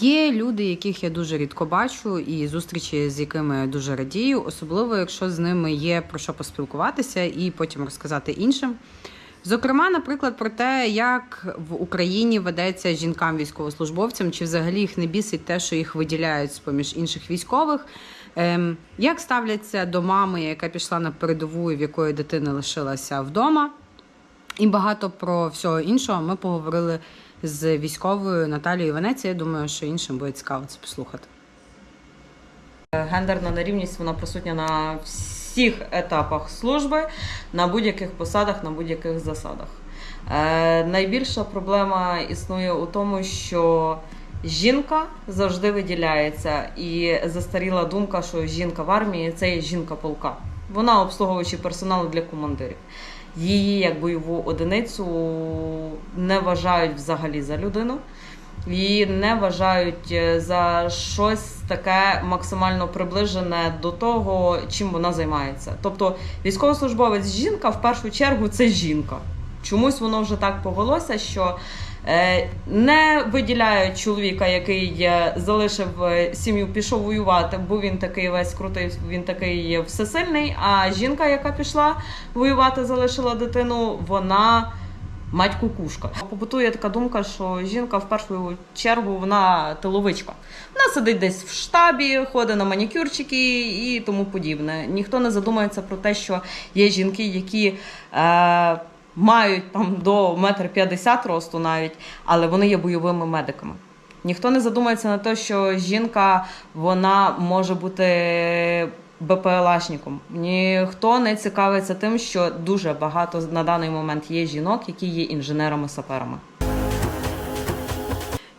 Є люди, яких я дуже рідко бачу, і зустрічі з якими я дуже радію, особливо якщо з ними є про що поспілкуватися і потім розказати іншим. Зокрема, наприклад, про те, як в Україні ведеться жінкам військовослужбовцям, чи взагалі їх не бісить те, що їх виділяють з поміж інших військових. Ем, як ставляться до мами, яка пішла на передову, і в якої дитина лишилася вдома? І багато про всього іншого ми поговорили з військовою Наталією Венеція. Я думаю, що іншим буде цікаво це послухати. Гендерна нерівність вона присутня на всіх етапах служби, на будь-яких посадах, на будь-яких засадах. Е, найбільша проблема існує у тому, що жінка завжди виділяється, і застаріла думка, що жінка в армії це є жінка полка. Вона обслуговуючий персонал для командирів. Її як бойову одиницю не вважають взагалі за людину. Її не вважають е, за щось таке максимально приближене до того, чим вона займається. Тобто військовослужбовець жінка в першу чергу це жінка. Чомусь воно вже так повелося, що не виділяють чоловіка, який е, залишив е, сім'ю, пішов воювати, бо він такий весь крутий, він такий всесильний. А жінка, яка пішла воювати, залишила дитину, вона мать кукушка. Побутує така думка, що жінка в першу чергу вона тиловичка. Вона сидить десь в штабі, ходить на манікюрчики і тому подібне. Ніхто не задумується про те, що є жінки, які. Е, Мають там до метр п'ятдесят росту навіть, але вони є бойовими медиками. Ніхто не задумується на те, що жінка вона може бути БПЛАшником. Ніхто не цікавиться тим, що дуже багато на даний момент є жінок, які є інженерами-саперами.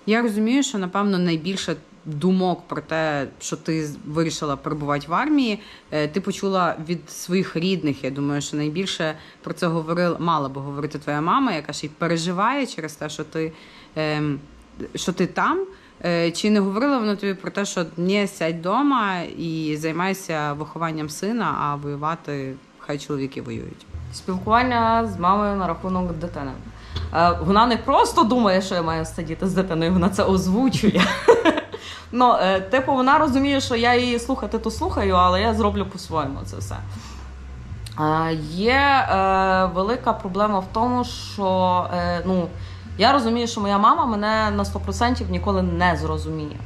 Я розумію, що напевно найбільше думок про те, що ти вирішила перебувати в армії, е, ти почула від своїх рідних. Я думаю, що найбільше про це говорила, мала би говорити твоя мама, яка ще й переживає через те, що ти, ем, що ти там. Е, Чи не говорила вона тобі про те, що не сядь вдома і займайся вихованням сина, а воювати хай чоловіки воюють? Спілкування з мамою на рахунок дитини. Е, Вона не просто думає, що я маю сидіти з дитиною, вона це озвучує. Ну, е, типу, вона розуміє, що я її слухати, то слухаю, але я зроблю по-своєму це все. Е, Є е, велика проблема в тому, що е, ну, я розумію, що моя мама мене на 100% ніколи не зрозуміє.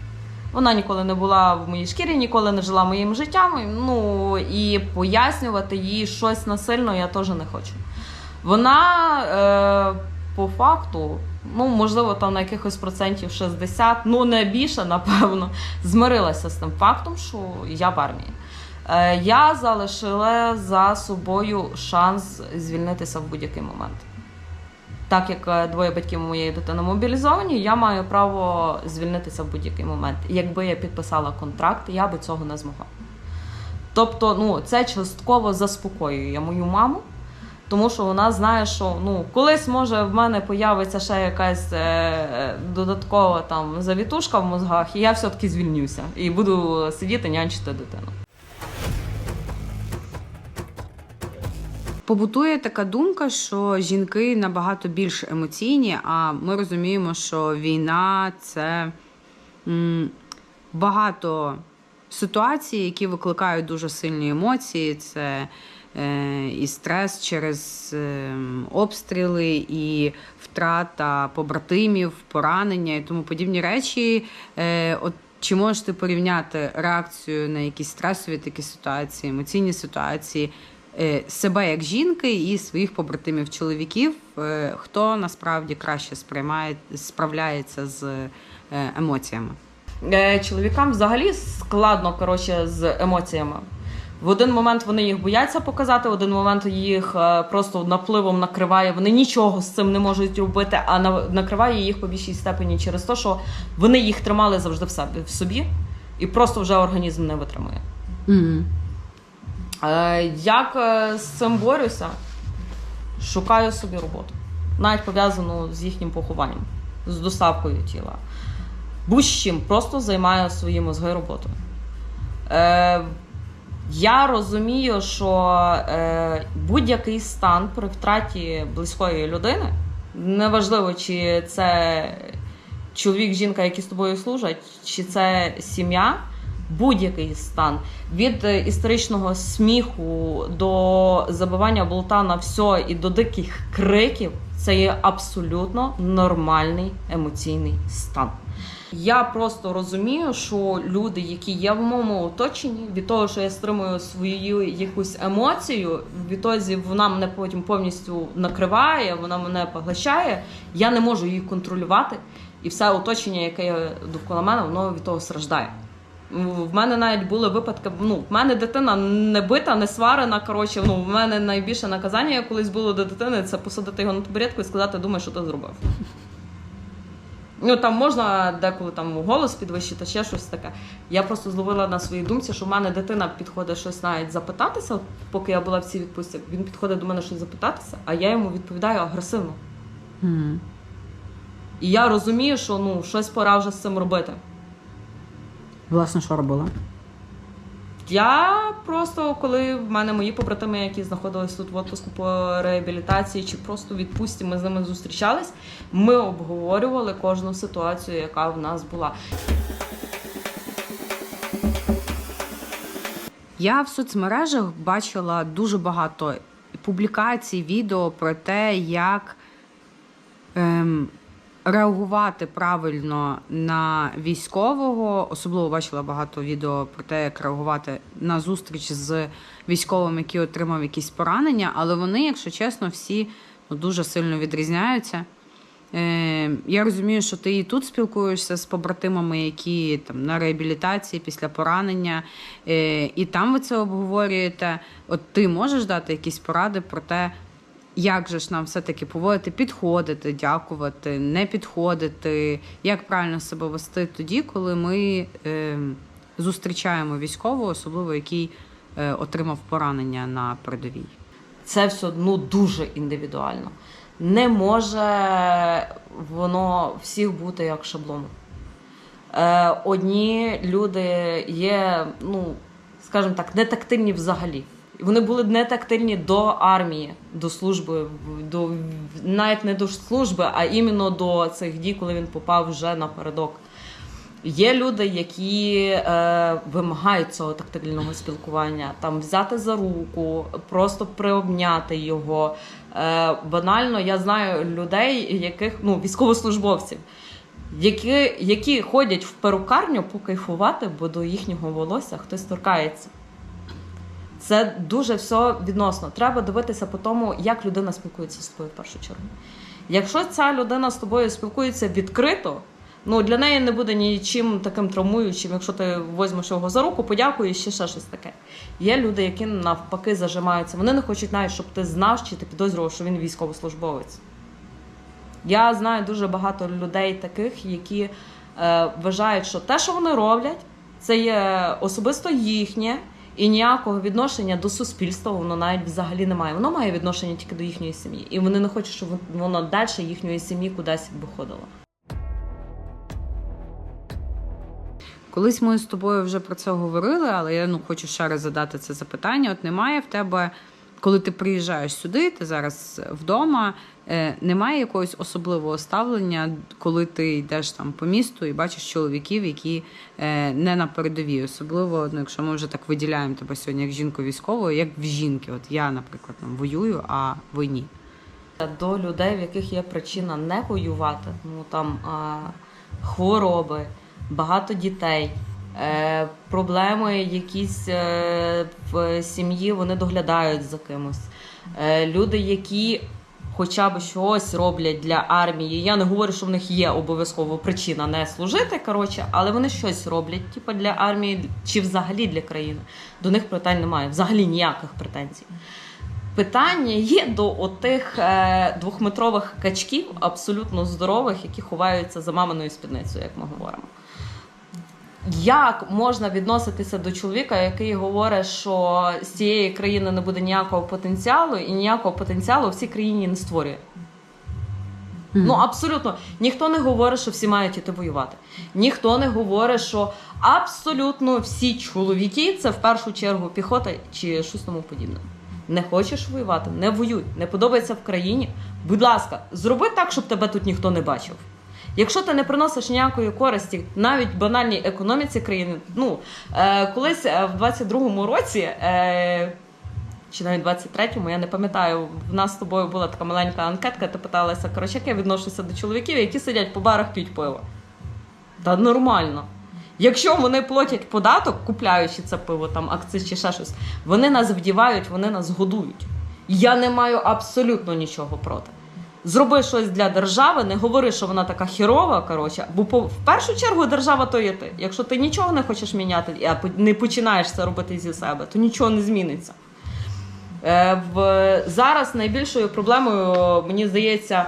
Вона ніколи не була в моїй шкірі, ніколи не жила моїм життям. Ну і пояснювати їй щось насильно я теж не хочу. Вона е, по факту, ну можливо, там на якихось процентів 60, ну не більше, напевно, змирилася з тим фактом, що я в армії. Е, я залишила за собою шанс звільнитися в будь-який момент. Так як е, двоє батьків моєї дитини мобілізовані, я маю право звільнитися в будь-який момент. Якби я підписала контракт, я би цього не змогла. Тобто, ну, це частково заспокоює мою маму, тому що вона знає, що ну, колись може в мене появиться ще якась е, додаткова там завітушка в мозгах, і я все-таки звільнюся і буду сидіти нянчити дитину. Побутує така думка, що жінки набагато більш емоційні, а ми розуміємо, що війна це багато ситуацій, які викликають дуже сильні емоції. Це е, і стрес через е, обстріли, і втрата побратимів, поранення і тому подібні речі. Е, от чи можеш ти порівняти реакцію на якісь стресові такі ситуації, емоційні ситуації? е, себе як жінки і своїх побратимів чоловіків, е, хто насправді краще сприймає, справляється з е, емоціями. Е, Чоловікам взагалі складно коротше, з емоціями. В один момент вони їх бояться показати, в один момент їх е, просто напливом накриває. Вони нічого з цим не можуть робити, а накриває їх по більшій степені через те, що вони їх тримали завжди в собі, і просто вже організм не витримує. Mm. Як е, з цим борюся? Шукаю собі роботу, навіть пов'язану з їхнім похованням, з доставкою тіла. Будь-чим просто займаю свої мозги роботою. Я розумію, що е, будь-який стан при втраті близької людини, неважливо, чи це чоловік, жінка, які з тобою служать, чи це сім'я, будь-який стан від е, історичного сміху до забивання болта на все і до диких криків, це є абсолютно нормальний емоційний стан. Я просто розумію, що люди, які є в моєму оточенні, від того, що я стримую свою якусь емоцію, відтоді вона мене потім повністю накриває, вона мене поглощає. Я не можу її контролювати, і все оточення, яке є довкола мене, воно від того страждає. В мене навіть були випадки. Ну, в мене дитина не бита, не сварена. Коротше, ну в мене найбільше наказання колись було до дитини це посадити його на табуретку і сказати, думай, що ти зробив. Ну там можна деколи там голос підвищити, ще щось таке. Я просто зловила на своїй думці, що в мене дитина підходить щось навіть запитатися, от поки я була в цій відпустці. Він підходить до мене щось запитатися, а я йому відповідаю агресивно. Мгм. І я розумію, що ну щось пора вже з цим робити. Власне, що робила? Я просто, коли в мене мої побратими, які знаходились тут в отпуску по реабілітації чи просто відпустці, ми з ними зустрічались, ми обговорювали кожну ситуацію, яка в нас була. Я в соцмережах бачила дуже багато публікацій, відео про те, як ем, реагувати правильно на військового. Особливо бачила багато відео про те, як реагувати на зустріч з військовим, який отримав якісь поранення, але вони, якщо чесно, всі ну, дуже сильно відрізняються. Е, я розумію, що ти і тут спілкуєшся з побратимами, які там на реабілітації після поранення, е, і там ви це обговорюєте. От ти можеш дати якісь поради про те, як же ж нам все-таки поводити, підходити, дякувати, не підходити, як правильно себе вести тоді, коли ми е, зустрічаємо військового, особливо який е, отримав поранення на передовій. Це все ну дуже індивідуально. Не може воно всіх бути як шаблон. Е, одні люди є, ну, скажімо так, не тактильні взагалі. Вони були не тактильні до армії, до служби, до, навіть не до служби, а іменно до цих дій, коли він попав вже напередок. Є люди, які е, вимагають цього тактильного спілкування, там взяти за руку, просто приобняти його. Е, банально, я знаю людей, яких ну військовослужбовців, які, які ходять в перукарню покайфувати, бо до їхнього волосся хтось торкається. Це дуже все відносно. Треба дивитися по тому, як людина спілкується з тобою в першу чергу. Якщо ця людина з тобою спілкується відкрито, ну для неї не буде нічим таким травмуючим, якщо ти візьмеш його за руку, подякуєш ще ще щось таке. Є люди, які навпаки зажимаються. Вони не хочуть навіть, щоб ти знав чи ти підозрював, що він військовослужбовець. Я знаю дуже багато людей таких, які е, вважають, що те, що вони роблять, це є особисто їхнє, і ніякого відношення до суспільства воно навіть взагалі не має. Воно має відношення тільки до їхньої сім'ї. І вони не хочуть, щоб воно далі їхньої сім'ї кудись виходило. Колись ми з тобою вже про це говорили, але я ну хочу ще раз задати це запитання. От немає в тебе, коли ти приїжджаєш сюди, ти зараз вдома, немає якогось особливого ставлення, коли ти йдеш там по місту і бачиш чоловіків, які е, не на передовій. Особливо, ну, якщо ми вже так виділяємо тебе сьогодні як жінку військову, як в жінки. От я, наприклад, там воюю, а ви ні. До людей, в яких є причина не воювати, ну там а, хвороби, багато дітей, е, проблеми якісь е, в сім'ї, вони доглядають за кимось. Е, люди, які хоча б щось роблять для армії. Я не говорю, що в них є обов'язково причина не служити, коротше, але вони щось роблять, типу для армії чи взагалі для країни. До них питань немає, взагалі ніяких претензій. Питання є до отих е, двохметрових качків, абсолютно здорових, які ховаються за маминою спідницею, як ми говоримо. Як можна відноситися до чоловіка, який говорить, що з цієї країни не буде ніякого потенціалу, і ніякого потенціалу в цій країні не створює? Ну абсолютно ніхто не говорить, що всі мають іти воювати. Ніхто не говорить, що абсолютно всі чоловіки це в першу чергу піхота чи щось тому подібне. Не хочеш воювати, не воюй, не подобається в країні. Будь ласка, зроби так, щоб тебе тут ніхто не бачив. Якщо ти не приносиш ніякої користі навіть банальній економіці країни, ну е, колись е, в 22-му році. Е, чи навіть 23-му, я не пам'ятаю, в нас з тобою була така маленька анкетка, ти питалася, коротше, як я відношуся до чоловіків, які сидять по барах п'ють пиво. Та нормально. Якщо вони платять податок, купляючи це пиво, там акциз чи ще щось, вони нас вдівають, вони нас годують. Я не маю абсолютно нічого проти. Зроби щось для держави, не говори, що вона така хірова, коротше, бо по, в першу чергу держава то є ти. Якщо ти нічого не хочеш міняти, а не починаєш це робити зі себе, то нічого не зміниться. Е, в, зараз найбільшою проблемою, мені здається,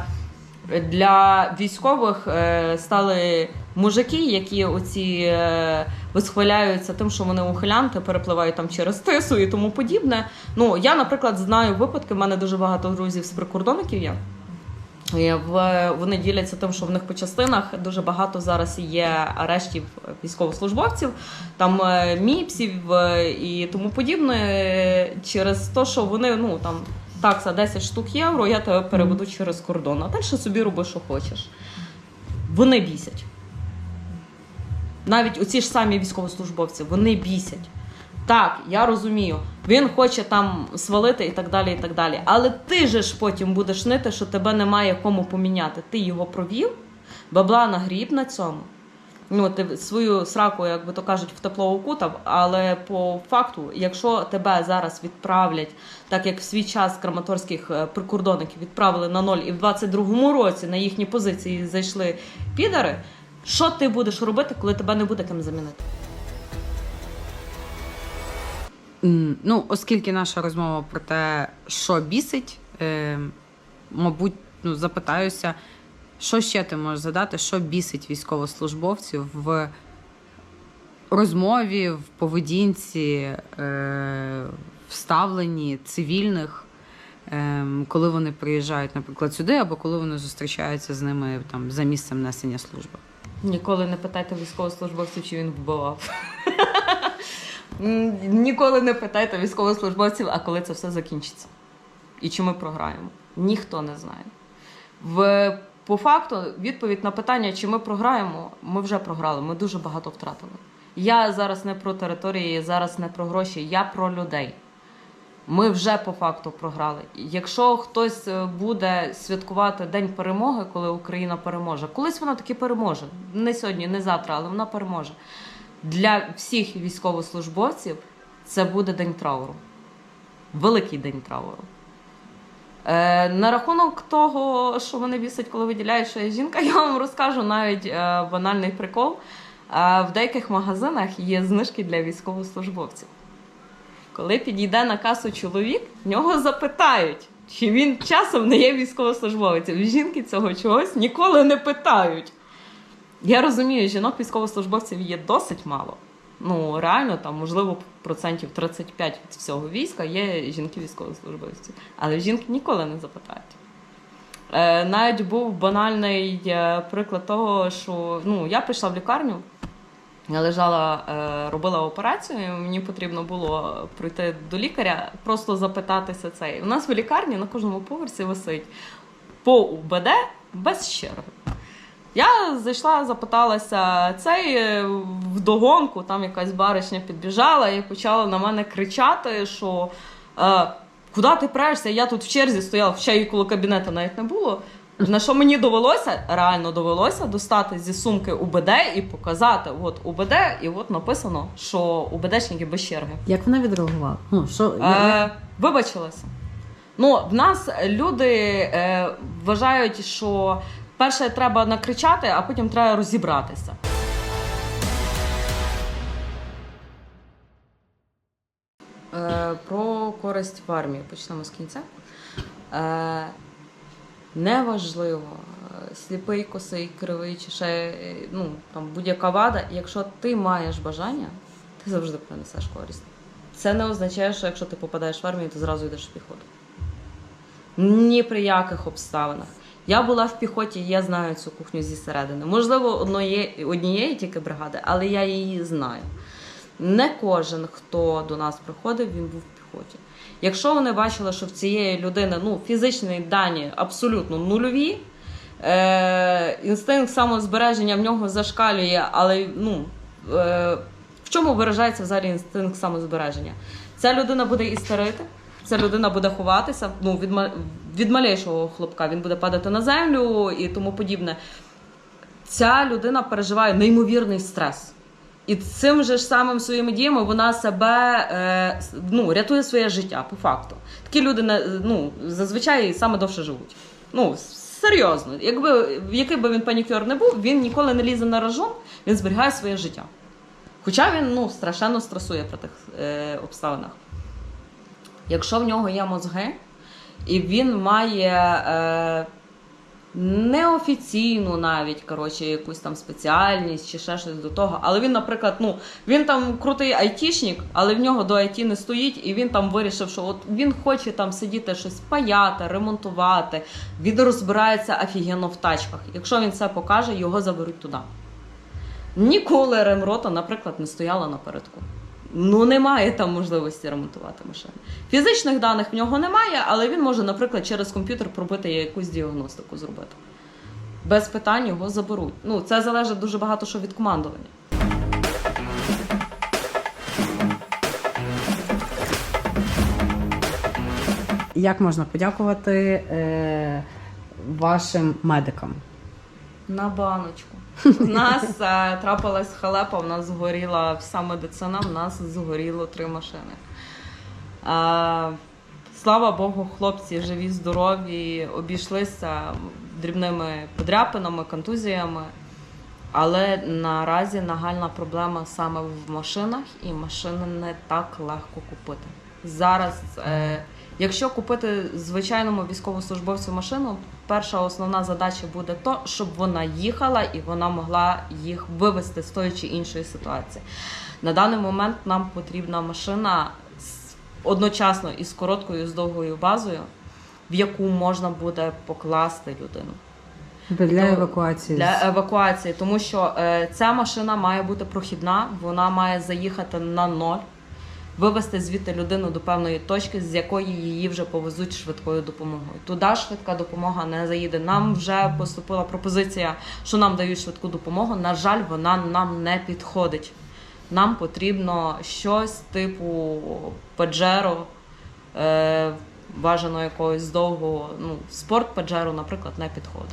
для військових е, стали мужики, які оці е, висхваляються тим, що вони ухилянти, перепливають там через тису і тому подібне. Ну, я, наприклад, знаю випадки, в мене дуже багато друзів з прикордонників є. В- Вони діляться тим, що в них по частинах дуже багато зараз є арештів військовослужбовців, там е, міпсів е, і тому подібне, е, через те, що вони ну там такса 10 штук євро, я тебе переведу через кордон, а далі собі роби, що хочеш. Вони бісять. Навіть оці ж самі військовослужбовці, вони бісять. Так, я розумію, він хоче там свалити і так далі, і так далі. Але ти же ж потім будеш нити, що тебе немає кому поміняти. Ти його провів, бабла нагріб на цьому. Ну, ти свою сраку, як би то кажуть, в тепло укутав, але по факту, якщо тебе зараз відправлять, так як в свій час краматорських е, прикордонників відправили на ноль, і в 22-му році на їхні позиції зайшли підари, що ти будеш робити, коли тебе не буде ким замінити? Ну, оскільки наша розмова про те, що бісить, е, мабуть, ну, запитаюся, що ще ти можеш задати, що бісить військовослужбовців в розмові, в поведінці, е, в ставленні цивільних, е, коли вони приїжджають, наприклад, сюди, або коли вони зустрічаються з ними там за місцем несення служби. Ніколи не питайте військовослужбовців, чи він вбивав. Ніколи не питайте військовослужбовців, а коли це все закінчиться. І чи ми програємо. Ніхто не знає. В, по факту, відповідь на питання, чи ми програємо, ми вже програли. Ми дуже багато втратили. Я зараз не про території, зараз не про гроші, я про людей. Ми вже по факту програли. Якщо хтось е, буде святкувати День перемоги, коли Україна переможе, колись вона таки переможе. Не сьогодні, не завтра, але вона переможе. Для всіх військовослужбовців це буде день трауру. Великий день трауру. Е, на рахунок того, що вони бісять, коли виділяють, що я жінка, я вам розкажу навіть е, банальний прикол. Е, в деяких магазинах є знижки для військовослужбовців. Коли підійде на касу чоловік, в нього запитають, чи він часом не є військовослужбовцем. Жінки цього чогось ніколи не питають. Я розумію, жінок військовослужбовців є досить мало. Ну, реально, там, можливо, процентів 35 від всього війська є жінки військовослужбовці. Але жінки ніколи не запитають. Е, навіть був банальний е, приклад того, що ну, я прийшла в лікарню, я лежала, е, робила операцію, і мені потрібно було прийти до лікаря, просто запитатися цей. У нас в лікарні на кожному поверсі висить по УБД без черги. Я зайшла, запиталася цей е, вдогонку, там якась баришня підбіжала і почала на мене кричати, що е, куди ти прешся? Я тут в черзі стояла, ще її коло кабінету навіть не було. На що мені довелося, реально довелося достати зі сумки УБД і показати: от УБД, і от написано, що УБДшники без черги. Як вона відреагувала? Ну, що, Е, вибачилася. Ну, в нас люди е, вважають, що перше треба накричати, а потім треба розібратися. Е, про користь в армії почнемо з кінця. Е, неважливо, сліпий, косий, кривий чи ще ну, там, будь-яка вада. Якщо ти маєш бажання, ти завжди принесеш користь. Це не означає, що якщо ти попадаєш в армію, ти зразу йдеш в піхоту. Ні при яких обставинах. Я була в піхоті, я знаю цю кухню зі середини. Можливо, одної, однієї тільки бригади, але я її знаю. Не кожен, хто до нас приходив, він був в піхоті. Якщо вони бачили, що в цієї людини ну, фізичні дані абсолютно нульові, Е, інстинкт самозбереження в нього зашкалює, але ну, е, в чому виражається взагалі інстинкт самозбереження? Ця людина буде істерити, ця людина буде ховатися ну, від, від малейшого хлопка, він буде падати на землю і тому подібне. Ця людина переживає неймовірний стрес. І цим же ж самим своїми діями вона себе е, ну, рятує своє життя, по факту. Такі люди ну, зазвичай саме довше живуть. Ну, серйозно. Якби який би він панікер не був, він ніколи не лізе на рожон, він зберігає своє життя. Хоча він ну, страшенно стресує при тих е, обставинах. Якщо в нього є мозги, і він має е, неофіційну навіть коротше, якусь там спеціальність чи ще щось до того. Але він, наприклад, ну він там крутий айтішник, але в нього до IT не стоїть, і він там вирішив, що от він хоче там сидіти щось паяти, ремонтувати. Він розбирається офігенно в тачках. Якщо він це покаже, його заберуть туди. Ніколи ремрота, наприклад, не стояла напередку. Ну, немає там можливості ремонтувати машини. Фізичних даних в нього немає, але він може, наприклад, через комп'ютер пробити якусь діагностику зробити. Без питань його заберуть. Ну, це залежить дуже багато що від командування. Як можна подякувати е, вашим медикам? На баночку. У нас е, трапилась халепа, в нас згоріла вся медицина, в нас згоріло три машини. Е, слава Богу, хлопці живі, здорові, обійшлися дрібними подряпинами, контузіями. Але наразі нагальна проблема саме в машинах, і машини не так легко купити. Зараз, е, якщо купити звичайному військовослужбовцю машину, перша основна задача буде то, щоб вона їхала і вона могла їх вивести з тої чи іншої ситуації. На даний момент нам потрібна машина одночасно із короткою і з довгою базою, в яку можна буде покласти людину Для евакуації. для евакуації, тому що е, ця машина має бути прохідна, вона має заїхати на ноль, вивезти звідти людину до певної точки, з якої її вже повезуть швидкою допомогою. Туди швидка допомога не заїде. Нам вже поступила пропозиція, що нам дають швидку допомогу. На жаль, вона нам не підходить. Нам потрібно щось типу е, бажано якогось довгого. Ну, спорт Pajero, наприклад, не підходить.